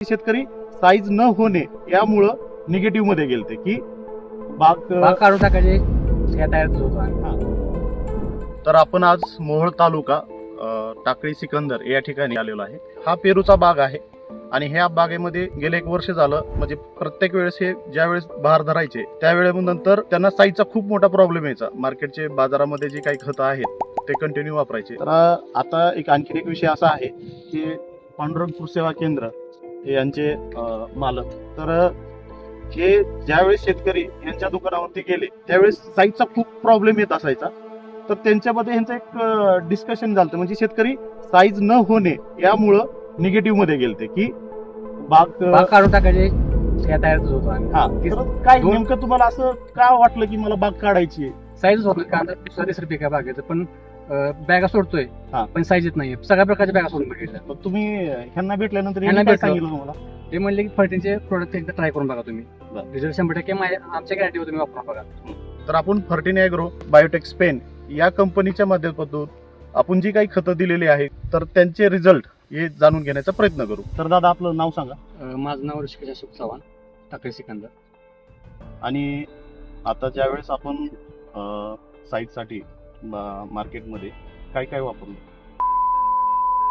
शेतकरी साईज न होणे यामुळं निगेटिव्हमध्ये गेलते की बाग बाग काढून टाकायचे ह्या तयारच होतो आम्ही. तर आपण आज मोहोळ तालुका अ, टाकळी सिकंदर या ठिकाणी आलेलो आहे. हा पेरूचा बाग आहे आणि ह्या बागेमध्ये गेले एक वर्ष झालं म्हणजे प्रत्येक वेळेस हे ज्या वेळेस बहार धरायचे त्यावेळेनंतर त्यांना साईजचा खूप मोठा प्रॉब्लेम यायचा. मार्केटचे बाजारामध्ये जे काही खतं आहेत ते कंटिन्यू वापरायचे. तर अ, आता एक आणखीन एक विषय असा आहे की पांडुरंग कृषी केंद्र हे यांचे मालक. तर हे ज्यावेळेस शेतकरी यांच्या दुकानावरती गेले त्यावेळेस साईजचा खूप प्रॉब्लेम येत असायचा. तर त्यांच्यामध्ये ह्यांचं एक डिस्कशन झालं म्हणजे शेतकरी साईज न होणे यामुळं निगेटिव्हमध्ये गेलते की बाग बाग काढून टाकायचे हा. काय नेमकं तुम्हाला असं का वाटलं की मला बाग काढायची आहे? साईजच होत नाही कांदा आहे बागेचं पण बॅगा सोडतोय. हा. पण साईज येत नाही सगळ्या प्रकारच्या बॅगा सोडून मग तुम्ही ह्यांना भेटल्यानंतर ह्यांना यांनी काय भेटलो. सांगितलं तुम्हाला? ते म्हणले की फर्टीनचे प्रोडक्ट एकदा ट्राय करून बघा तुम्ही. रिझल्ट शंभर टक्के माझ्या आमच्या गॅरंटीवर तुम्ही वापरून बघा. तर आपण फर्टिन ॲग्रो बायोटेक स्पेन या कंपनीच्या माध्यमातून आपण जी काही खतं दिलेली आहेत तर त्यांचे रिझल्ट हे जाणून घेण्याचा प्रयत्न करू. तर दादा आपलं नाव सांगा. अं, माझं नाव ऋषिकेश अशोक चव्हाण टाकळी सिकंदर. आणि आता ज्यावेळेस आपण साईटसाठी मार्केटमध्ये काय काय वापरलो?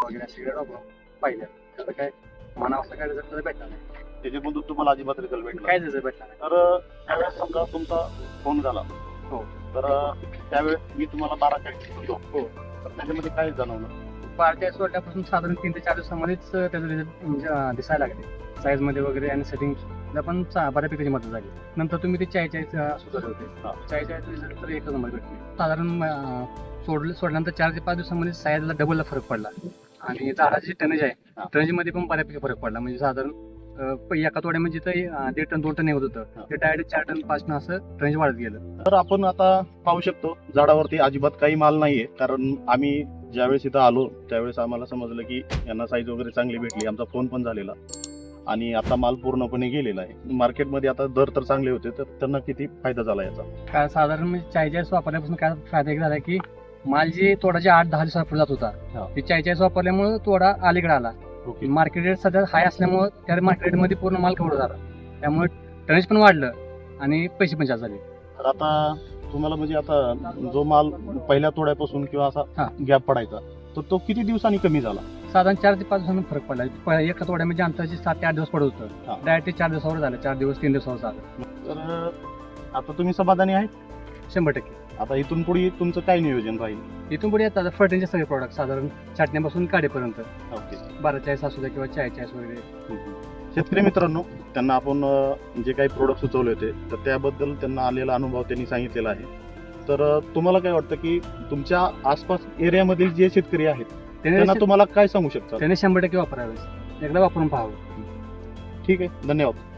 वगैरे वेळ वापरून पाहिलं. त्याचं काय? मनावर असं काय रिझल्ट भेटला नाही. त्याच्यामधून तुम्हाला अजिबात रिझल्ट भेटला काय रिझल्ट भेटला नाही. तर त्यावेळेस समजा तुमचा फोन झाला. हो. तर त्यावेळेस मी तुम्हाला बारा काय होतो हो. तर त्याच्यामध्ये काय जाणवलं? पार्ट्या सोडल्यापासून साधारण तीन ते चार दिवसामध्येच त्याचं रिझल्ट दिसायला लागले. साईजमध्ये वगैरे आणि सेटिंग पण चा- बऱ्यापैकी मदत झाली. नंतर तुम्ही ते चाय हा. होते चाय चाय रिझल्ट तर एकच नंबर भेटले साधारण सोडले सोडल्यानंतर चार ते पाच दिवसामध्ये साईजला डबलला फरक पडला. आणि झाडाची टनेज हा. आहे. टनेजमध्ये पण बऱ्यापैकी फरक पडला. म्हणजे साधारण एका तोड्यामध्ये अं, दीड टन दोन टन येत. होतं ते डायरेक्ट चार टन पाच टन असं टनेज वाढत गेलं. तर आपण आता पाहू शकतो झाडावरती अजिबात काही माल नाहीये. कारण आम्ही ज्यावेळेस इथं आलो त्यावेळेस आम्हाला समजलं की यांना साईज वगैरे चांगली भेटली. आमचा फोन पण झालेला. आणि आता माल पूर्णपणे गेलेला आहे. मार्केटमध्ये आता दर तर चांगले होते तर त्यांना किती फायदा झाला याचा? काय साधारण म्हणजे चायचाळीस वापरल्यापासून काय फायदा झाला की माल जे तोडा जे आठ दहा दिवसापूर्वी जात. होता. ते चायचाळीस वापरल्यामुळे तोडा अलीकडे आला. मार्केट रेट सध्या हाय असल्यामुळे त्या मार्केट रेटमध्ये पूर्ण माल कव्हर झाला. त्यामुळे टनेज पण वाढलं आणि पैसे पण जास्त झाले. तर आता तुम्हाला म्हणजे आता जो माल पहिल्या तोड्यापासून किंवा. असा गॅप पडायचा तर तो किती दिवसांनी कमी झाला? साधारण चार ते पाच दिवसांनी फरक पडला. प- एका तोड्यामध्ये अंतराचे सात ते आठ दिवस पडत हा. होतं डायरेक्ट चार दिवसावर झालं. चार दिवस तीन दिवसावर झालं. तर आता तुम्ही समाधानी आहेत? शंभर टक्के. आता इथून पुढे तुमचं काय नियोजन राहील? इथून पुढे आता फर्टिनचे सगळे प्रोडक्ट साधारण चटण्यापासून काढेपर्यंत. ओके. बारा चाळीस असू द्या किंवा चाय चाळीस वगैरे शेतकरी मित्रांनो त्यांना आपण अ, जे काही प्रोडक्ट सुचवले होते तर त्याबद्दल त्यांना आलेला अनुभव त्यांनी सांगितलेला आहे. तर तुम्हाला काय वाटतं की तुमच्या आसपास एरियामधील जे शेतकरी आहेत त्यांना त्याने तुम्हाला काय सांगू शकतात? त्याने शंभर टक्के वापरावे. एकदा वापरून पाहावं. ठीक आहे. धन्यवाद.